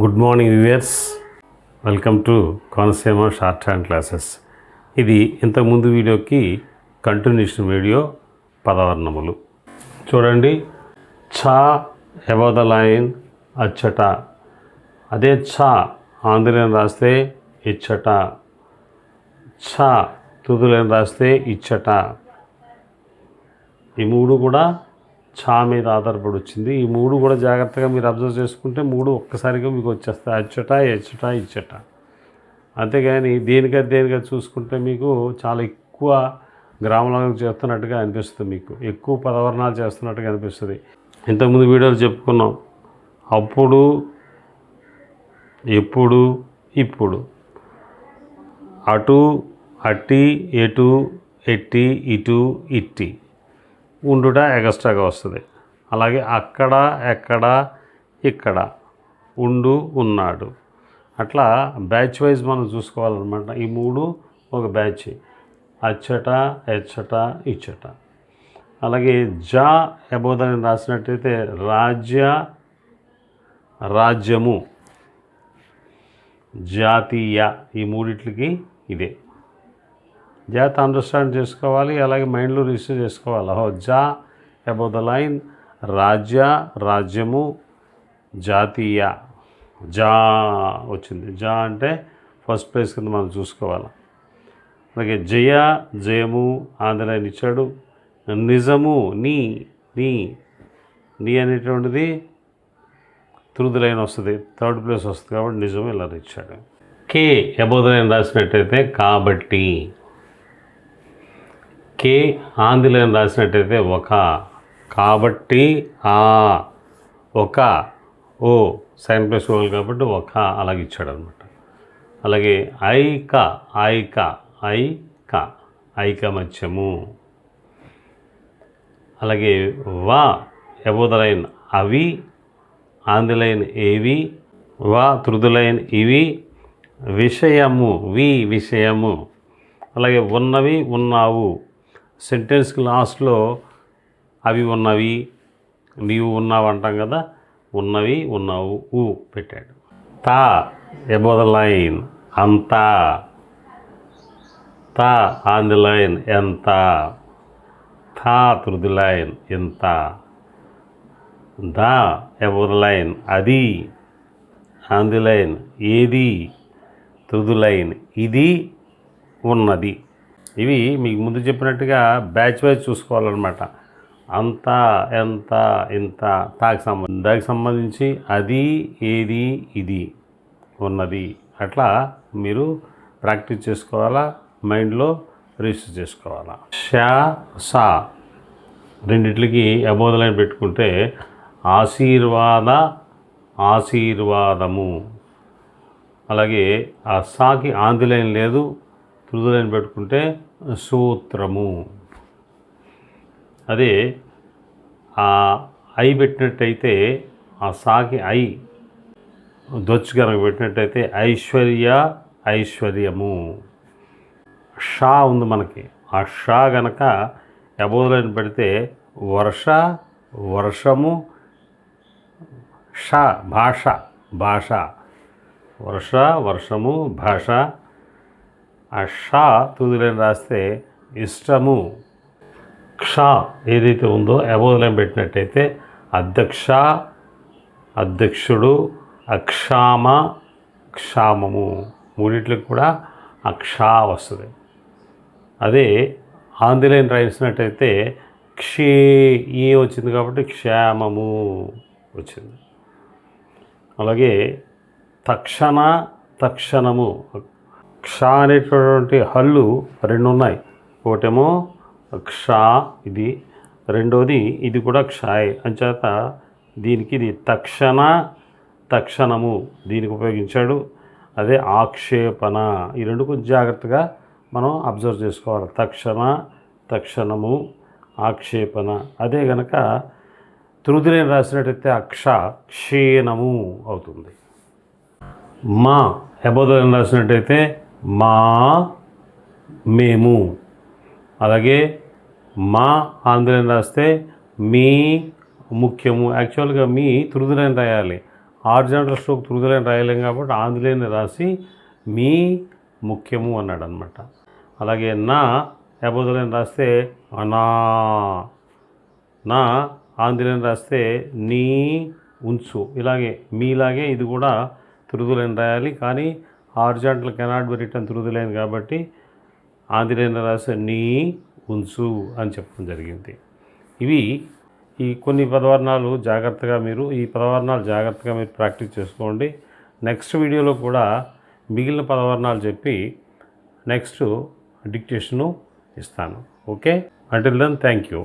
Good morning viewers. Welcome to Konaseema short hand classes. ఇది ఇంతకుముందు వీడియోకి కంటిన్యూషన్ వీడియో పదవర్ణములు. చూడండి. ఛా ఎబో ద లైన్ అచ్చట. అదే ఛా ఆంధ్రలేని రాస్తే ఇచ్చట. ఛా తుదులను రాస్తే ఇచ్చట. ఈ మూడు కూడా చా మీద ఆధారపడి వచ్చింది ఈ మూడు కూడా జాగ్రత్తగా మీరు అబ్జర్వ్ చేసుకుంటే మూడు ఒక్కసారిగా మీకు వచ్చేస్తాయి. అచ్చట ఎచ్చట ఇచ్చట. అంతేగాని దేనిగా దేనిగా చూసుకుంటే మీకు చాలా ఎక్కువ గ్రామాలకు చేస్తున్నట్టుగా అనిపిస్తుంది మీకు. ఎక్కువ పదవర్ణాలు చేస్తున్నట్టుగా అనిపిస్తుంది. ఇంతకుముందు వీడియోలు చెప్పుకున్నాం. అప్పుడు ఎప్పుడు ఇప్పుడు. అటు అట్టి ఎటు ఎట్టి ఇటు ఇట్టి. ఉండుట ఎగస్ట్రాగా వస్తుంది. అలాగే అక్కడ ఎక్కడ ఇక్కడ ఉండు ఉన్నాడు. అట్లా బ్యాచ్ వైజ్ మనం చూసుకోవాలన్నమాట. ఈ మూడు ఒక బ్యాచ్. అచ్చట ఎచ్చట ఇచ్చట. అలాగే జా ఎబోదని రాసినట్టయితే రాజ్య రాజ్యము. జాతీయ. ఈ మూడిట్లకి ఇదే. జాత్ అండర్స్టాండ్ చేసుకోవాలి అలాగే మైండ్లో రిజిస్టర్ చేసుకోవాలి. హో జా అబౌ ద లైన్ రాజ్య రాజ్యము జాతీయ. జా వచ్చింది. జా అంటే ఫస్ట్ ప్లేస్ కింద మనం చూసుకోవాలి. అలాగే జయ జయము ఆంధ్రలైన్ ఇచ్చాడు. నిజము నీ నీ. నీ అనేటువంటిది తురుదు లైన్ వస్తుంది. థర్డ్ ప్లేస్ వస్తుంది కాబట్టి నిజము ఇలా ఇచ్చాడు. కే ఎబోధ లైన్ రాసినట్టయితే కాబట్టి. కే ఆంధ్రలైన్ రాసినట్టయితే ఒక కాబట్టి ఆ ఒక ఓ సైన్ ప్లస్ ఓల్ కాబట్టి ఒక అలాగే ఇచ్చాడు అనమాట అలాగే ఐక ఐక ఐక ఐకమత్యము. అలాగే వా ఎబోదలైన్ అవి ఆంధ్రలైన్ ఏవి వా తృదులైన్ ఇవి విషయము వి విషయము. అలాగే ఉన్నవి ఉన్నావు. సెంటెన్స్కి లాస్ట్లో అవి ఉన్నవి నీవు ఉన్నావు అంటాం కదా ఉన్నవి ఉన్నావు ఊ పెట్టాడు. తా ఎబో ద లైన్? అంతా. తా ఆన్ ది లైన్ ఎంత? థా త్రు ది లైన్ ఎంత? The above the line? అది. ఆన్ ది లైన్ ఏది? త్రు ది లైన్ ఇది ఉన్నది. ఇవి మీకు ముందు చెప్పినట్టుగా బ్యాచ్ వైజ్ చూసుకోవాలన్నమాట. అంత ఎంత ఇంత తాకి సంబంధించి. దానికి సంబంధించి అది ఏది ఇది ఉన్నది. అట్లా మీరు ప్రాక్టీస్ చేసుకోవాలా? మైండ్లో రిజిస్టర్ చేసుకోవాలా? షా సా రెండిట్లకి అబోధలైన పెట్టుకుంటే ఆశీర్వాద ఆశీర్వాదము. అలాగే ఆ సాకి ఆంధ్రలైన్ లేదు తృదులైన పెట్టుకుంటే సూత్రము. అదే ఆ ఐ పెట్టినట్టయితే ఆ సాకి ఐ దొచ్చు కనుక పెట్టినట్టయితే ఐశ్వర్య ఐశ్వర్యము. షా ఉంది మనకి. ఆ షా గనక అబోధలైన పెడితే వర్ష వర్షము ష భాష భాష. వర్ష వర్షము భాష ఆ షా తుదిలేని రాస్తే ఇష్టము. క్ష ఏదైతే ఉందో అబోధలం పెట్టినట్టయితే అధ్యక్ష అధ్యక్షుడు అక్షామ క్షామము. మూడిట్లకు కూడా అక్షా వస్తుంది. అదే ఆంధ్రలైన్ రాసినట్టయితే క్షే ఏ వచ్చింది కాబట్టి క్షేమము వచ్చింది. అలాగే తక్షణ తక్షణము క్ష అనేటటువంటి హల్లు రెండు ఉన్నాయి ఒకటేమో క్ష ఇది రెండోది ఇది కూడా క్షాయ్. అంచేత దీనికి ఇది తక్షణ తక్షణము దీనికి ఉపయోగించాడు. అదే ఆక్షేపణ. ఈ రెండు కొంచెం జాగ్రత్తగా మనం అబ్జర్వ్ చేసుకోవాలి. తక్షణ తక్షణము ఆక్షేపణ. అదే గనక తృదిని రాసినట్టయితే అక్ష క్షీణము అవుతుంది. మా అబోధన రాసినట్టయితే మా మేము. అలాగే మా ఆంధ్రని రాస్తే మీ ముఖ్యము. యాక్చువల్గా మీ తృదులని రాయాలి. హార్జాంటల్ స్ట్రోక్ తురుదులేని రాయలేం కాబట్టి ఆంధ్రులేని రాసి మీ ముఖ్యము అన్నాడు అనమాట అలాగే నా ఎబోదలేని రాస్తే అనా నా ఆంధ్రని రాస్తే నీ ఉంచు. ఇలాగే మీలాగే ఇది కూడా తురుదులేని రాయాలి. కానీ హార్జాంటల్ కెనాట్ బి రిటర్న్ తురుదులేని కాబట్టి ఆంధ్రులేని రాస్తే నీ ఉంచు అని చెప్పడం జరిగింది. ఇవి ఈ కొన్ని పదవర్ణాలు జాగ్రత్తగా మీరు ఈ పదవర్ణాలు జాగ్రత్తగా మీరు ప్రాక్టీస్ చేసుకోండి. నెక్స్ట్ వీడియోలో కూడా మిగిలిన పదవర్ణాలు చెప్పి నెక్స్ట్ డిక్టేషను ఇస్తాను. Okay? Until then thank you